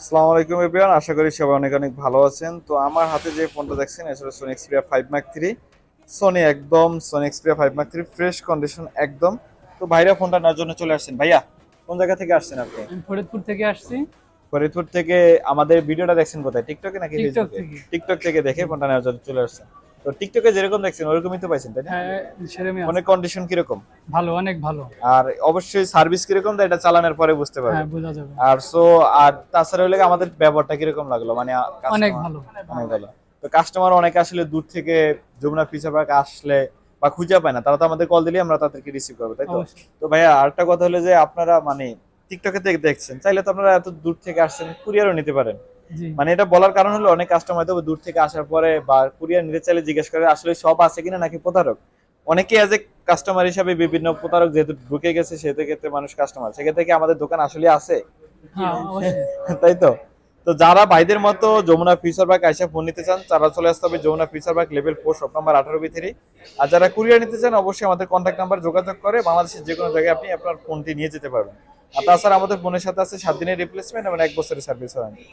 আসসালামু আলাইকুম এভরিওয়ান আশা করি সবাই অনেক অনেক ভালো আছেন। তো আমার হাতে যে ফোনটা দেখছেন আসলে Sony Xperia five mark three Sony একদম Sony Xperia five mark three fresh condition একদম। তো ভাইরা ফোনটা নেওয়ার জন্য চলে আসছেন। ভাইয়া কোন জায়গা থেকে আসছেন আপনি? ফরিদপুর থেকে আসছি। ফরিদপুর থেকে আমাদের ভিডিওটা দেখছেন কোথায়? টিকটকে নাকি। টিকটক থেকে দেখে ফোনটা নেওয়ার জন্য চলে আসছেন। তো টিকটকে যেরকম দেখছেন ওরকমই তো পাইছেন তাই না? হ্যাঁ সেরকমই কন্ডিশন কীরকম? ভালো অনেক ভালো। আর অবশ্যই সার্ভিস কীরকম তা এটা চালানোর পরে বুঝতে পারবেন। হ্যাঁ বোঝা যাবে। আর সো আর তাছাড়া হলে আমাদের ব্যবহারটা কীরকম লাগল? মানে অনেক ভালো। অনেক ভালো। তো কাস্টমার অনেকে আসলে দূর থেকে যমুনা ফিচার পার্ক আসলে বা খুঁজে পায় না তারা তো আমাদের কল দিলে আমরা তাদেরকে রিসিভ করব তাই তো? তো ভাইয়া আরেকটা কথা হলো যে আপনারা মানে টিকটকে থেকে দেখছেন চাইলে তো আপনারা এত দূর থেকে আসছেন কুরিয়ারও নিতে পারেন। মানে এটা বলার কারণ হলো অনেক কাস্টমার তো দূর থেকে আসার পরে বা কুরিয়ার নিতে চাইলে জিজ্ঞেস করে আসলে সব আছে কিনা নাকি প্রতারক? অনেকে অ্যাজ এ কাস্টমার হিসাবে বিভিন্ন প্রতারক যেহেতু ঢুকে গেছে ক্ষেত্রে মানুষ কাস্টমার সেক্ষেত্রে কি আমাদের দোকান আসলে আছে? হ্যাঁ তাই তো? তো যারা ভাইদের মতো যমুনা ফিউচার পার্ক আইসা ফোন নিতে চান তারা চলে আসতে হবে Jamuna future park level four shop number আঠারো থ্রি আর যারা কুরিয়ার নিতে চান অবশ্যই আমাদের কন্ট্যাক্ট নাম্বার যোগাযোগ করে বাংলাদেশের যে কোনো জায়গায় আপনি আপনার ফোনটি নিয়ে যেতে পারবেন। আর তাছাড়া আমাদের বোনের সাথে আছে সাত দিনের রিপ্লেসমেন্ট এবং এক বছরের সার্ভিস ওয়ারেন্টি